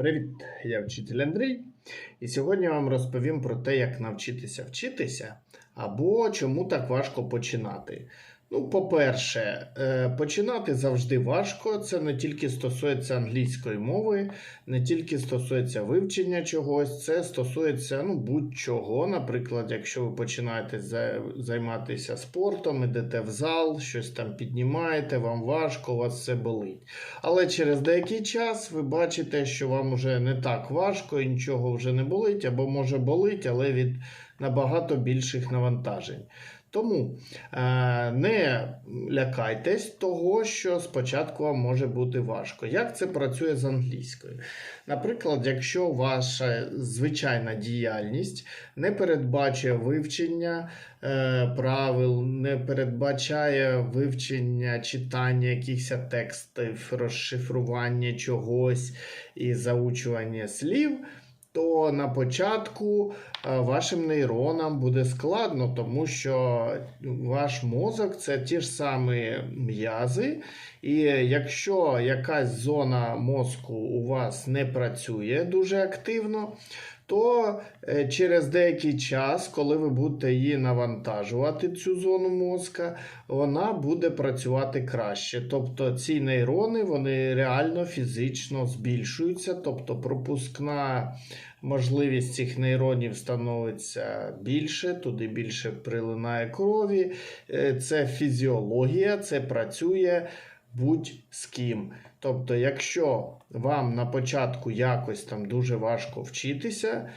Привіт, я вчитель Андрій. І сьогодні я вам розповім про те, як навчитися вчитися або чому так важко починати. Ну, по-перше, е, починати завжди важко. Це не тільки стосується англійської мови, не тільки стосується вивчення чогось, це стосується ну, будь-чого. Наприклад, якщо ви починаєте займатися спортом, ідете в зал, щось там піднімаєте, вам важко, у вас все болить. Але через деякий час ви бачите, що вам вже не так важко і нічого вже не болить, або може болить, але від набагато більших навантажень. Тому е, не лякайтесь того, що спочатку вам може бути важко. Як це працює з англійською? Наприклад, якщо ваша звичайна діяльність не передбачує вивчення е, правил, не передбачає вивчення читання якихось текстів, розшифрування чогось і заучування слів. То на початку е, вашим нейронам буде складно, тому що ваш мозок це ті ж самі м'язи, і якщо якась зона мозку у вас не працює дуже активно, то е, через деякий час, коли ви будете її навантажувати, цю зону мозка, вона буде працювати краще. Тобто ці нейрони вони реально фізично збільшуються, тобто пропускна можливість цих нейронів становиться більше, туди більше прилинає крові. Е, Це фізіологія, це працює будь з ким. Тобто, якщо вам на початку якось там дуже важко вчитися,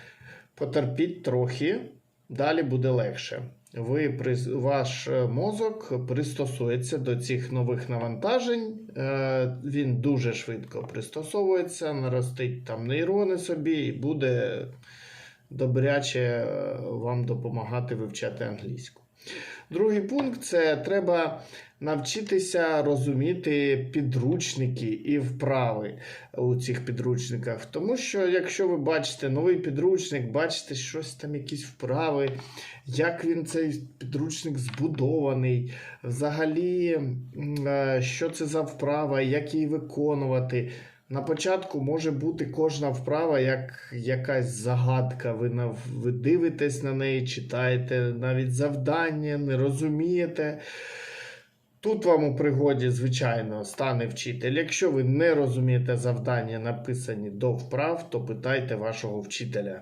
потерпіть трохи, далі буде легше. Ви, ваш е, мозок пристосується до цих нових навантажень, е, він дуже швидко пристосовується, наростить там нейрони собі і буде добряче е, вам допомагати вивчати англійську. Другий пункт це треба навчитися розуміти підручники і вправи у цих підручниках. Тому що, якщо ви бачите новий підручник, бачите щось там, якісь вправи, як він цей підручник збудований, взагалі, е, що це за вправа, як її виконувати. На початку може бути кожна вправа як якась загадка. Ви, на, ви дивитесь на неї, читаєте навіть завдання, не розумієте. Тут вам у пригоді, звичайно, стане вчитель. Якщо ви не розумієте завдання, написані до вправ, то питайте вашого вчителя.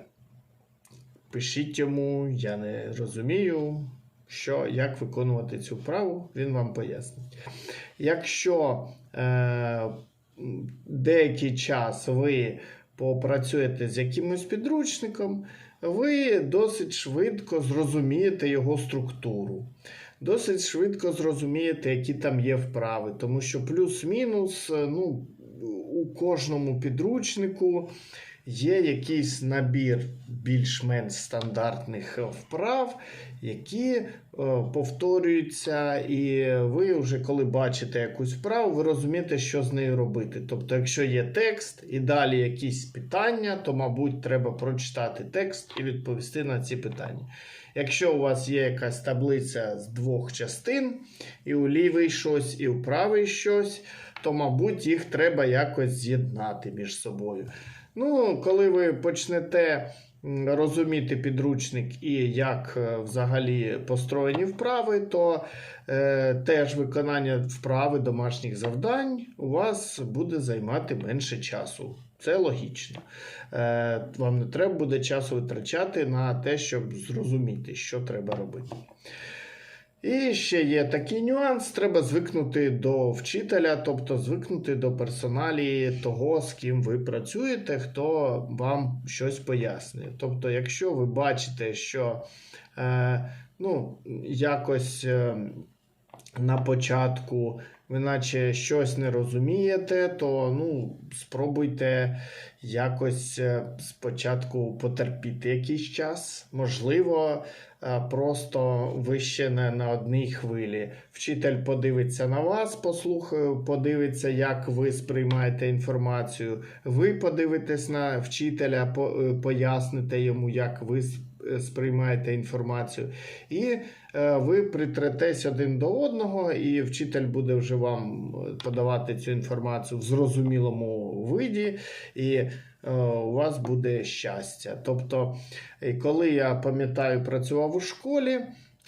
Пишіть йому, я не розумію, що, як виконувати цю вправу, він вам пояснить. Якщо е, деякий час ви попрацюєте з якимось підручником, ви досить швидко зрозумієте його структуру. Досить швидко зрозумієте, які там є вправи, тому що плюс-мінус е, ну, у кожному підручнику є якийсь набір більш-менш стандартних вправ, які е, повторюються, і ви вже коли бачите якусь вправу, ви розумієте, що з нею робити. Тобто, якщо є текст і далі якісь питання, то, мабуть, треба прочитати текст і відповісти на ці питання. Якщо у вас є якась таблиця з двох частин, і у лівий щось, і у правий щось, то, мабуть, їх треба якось з'єднати між собою. Ну, коли ви почнете розуміти підручник і як е, взагалі построєні вправи, то е, теж виконання вправи домашніх завдань у вас буде займати менше часу. Це логічно. Е, вам не треба буде часу витрачати на те, щоб зрозуміти, що треба робити. І ще є такий нюанс: треба звикнути до вчителя, тобто звикнути до персоналі того, з ким ви працюєте, хто вам щось пояснює. Тобто, якщо ви бачите, що е, ну, якось е, на початку ви наче щось не розумієте, то ну, спробуйте якось е, спочатку потерпіти якийсь час. Можливо, е, просто ви ще не на одній хвилі. Вчитель подивиться на вас, послухає, подивиться, як ви сприймаєте інформацію. Ви подивитесь на вчителя, е, поясните йому, як ви с- е, сприймаєте інформацію. І е, ви притретесь один до одного, і вчитель буде вже вам е, подавати цю інформацію в зрозумілому виді, і е, у вас буде щастя. Тобто, коли я пам'ятаю, працював у школі.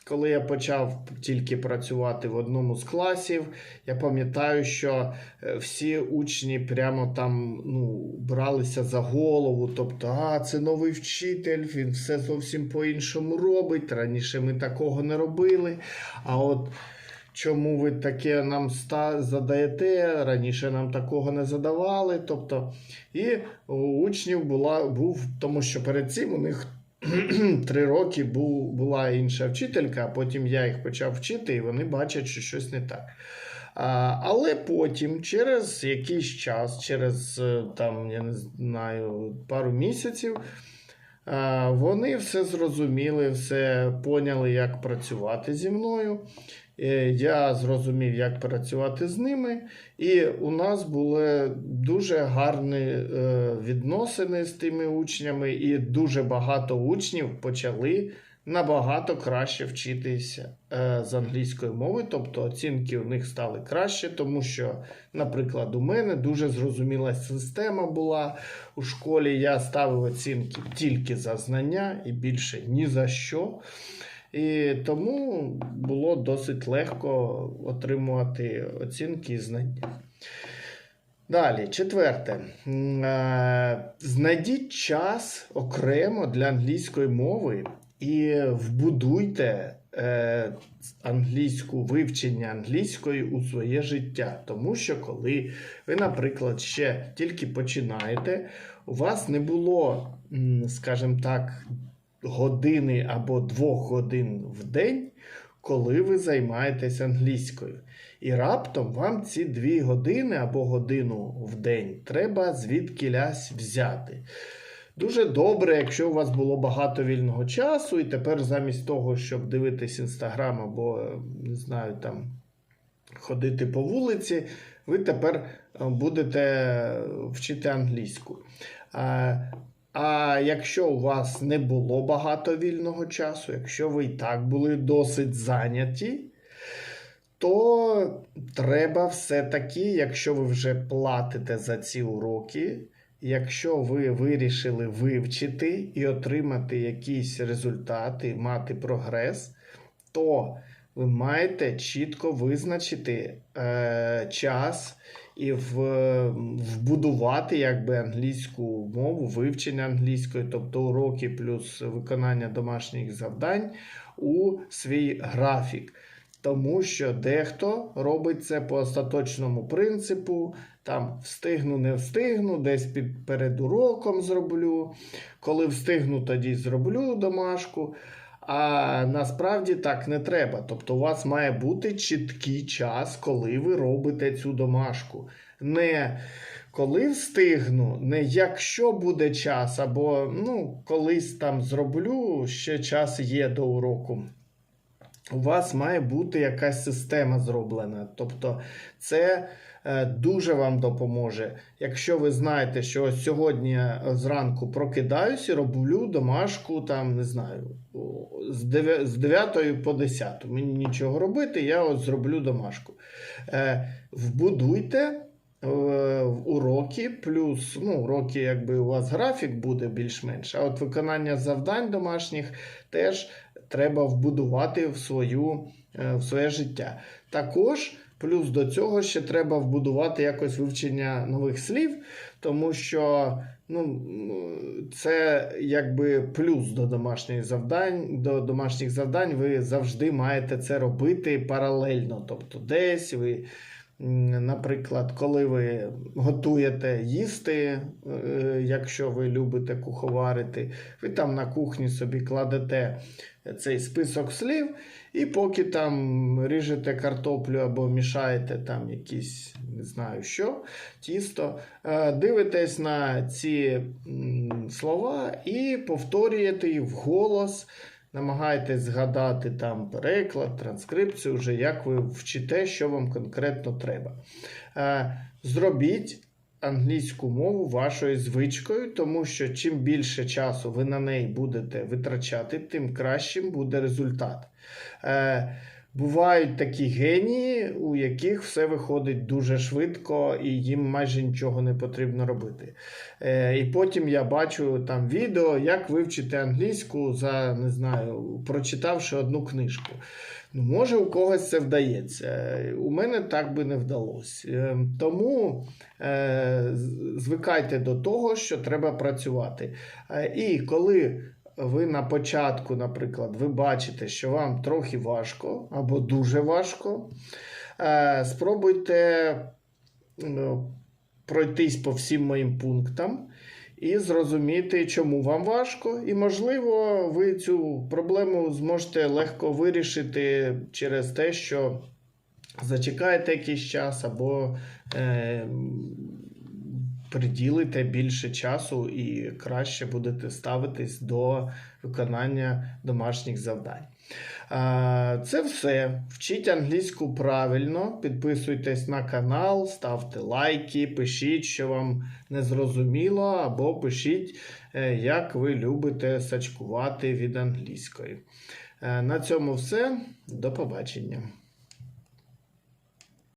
Коли я почав тільки працювати в одному з класів, я пам'ятаю, що е, всі учні прямо там ну, бралися за голову. Тобто, а це новий вчитель, він все зовсім по-іншому робить. Раніше ми такого не робили. А от чому ви таке нам задаєте? Раніше нам такого не задавали. Тобто, і у учнів була, був, тому що перед цим у них три роки був, була інша вчителька, а потім я їх почав вчити, і вони бачать, що щось не так. А, але потім, через якийсь час, через е, там, я не знаю, пару місяців, а, вони все зрозуміли, все поняли, як працювати зі мною. Е, Я зрозумів, як працювати з ними, і у нас були дуже гарні е, відносини з тими учнями, і дуже багато учнів почали набагато краще вчитися е, з англійської мови, тобто оцінки у них стали краще, тому що, наприклад, у мене дуже зрозуміла система була у школі. Я ставив оцінки тільки за знання і більше ні за що. І тому було досить легко отримувати оцінки і знання. Далі, четверте. Е, Знайдіть час окремо для англійської мови і вбудуйте е, англійську вивчення англійської у своє життя. Тому що коли ви, наприклад, ще тільки починаєте, у вас не було, скажімо так, години або двох годин в день, коли ви займаєтесь англійською. І раптом вам ці дві години або годину в день треба звідкілясь взяти. Дуже добре, якщо у вас було багато вільного часу, і тепер замість того, щоб дивитись інстаграм або е, не знаю, там ходити по вулиці, ви тепер е, будете вчити англійську. А, якщо у вас не було багато вільного часу, якщо ви і так були досить зайняті, то треба все-таки, якщо ви вже платите за ці уроки, якщо ви вирішили вивчити і отримати якісь результати, мати прогрес, то ви маєте чітко визначити е, час і в, вбудувати якби англійську мову, вивчення англійської, тобто уроки плюс виконання домашніх завдань у свій графік. Тому що дехто робить це по остаточному принципу, там встигну, не встигну, десь під, перед уроком зроблю. Коли встигну, тоді зроблю домашку. А насправді так не треба. Тобто, у вас має бути чіткий час, коли ви робите цю домашку. Не коли встигну, не якщо буде час, або ну, колись там зроблю, ще час є до уроку. У вас має бути якась система зроблена. Тобто, це е, дуже вам допоможе. Якщо ви знаєте, що сьогодні зранку прокидаюсь і роблю домашку, там, не знаю, з 9, по 10. Мені нічого робити, я ось зроблю домашку. Е, вбудуйте е, уроки, плюс ну, уроки, якби у вас графік буде більш-менш, а от виконання завдань домашніх теж треба вбудувати в, свою, е, в своє життя. Також плюс до цього ще треба вбудувати якось вивчення нових слів, тому що ну, це якби плюс до домашніх завдань. До домашніх завдань ви завжди маєте це робити паралельно. Тобто, десь ви. Наприклад, коли ви готуєте їсти, е, якщо ви любите куховарити, ви там на кухні собі кладете цей список слів, і поки там ріжете картоплю або мішаєте там якісь, не знаю що, тісто, е, дивитесь на ці слова і повторюєте їх вголос. Намагайтесь згадати там переклад, транскрипцію, вже як ви вчите, що вам конкретно треба. Е, Зробіть англійську мову вашою звичкою, тому що чим більше часу ви на неї будете витрачати, тим кращим буде результат. Бувають такі генії, у яких все виходить дуже швидко і їм майже нічого не потрібно робити. Е, і потім я бачу там відео, як вивчити англійську за не знаю, прочитавши одну книжку. Ну, може, у когось це вдається. У мене так би не вдалося. Е, Тому е, звикайте до того, що треба працювати. Е, І коли ви на початку, наприклад, ви бачите, що вам трохи важко або дуже важко, е, спробуйте ну, пройтись по всім моїм пунктам і зрозуміти, чому вам важко. І, можливо, ви цю проблему зможете легко вирішити через те, що зачекаєте якийсь час або е, приділите більше часу і краще будете ставитись до виконання домашніх завдань. Це все. Вчіть англійську правильно, підписуйтесь на канал, ставте лайки, пишіть, що вам не зрозуміло, або пишіть, е, як ви любите сачкувати від англійської. Е, На цьому все. До побачення.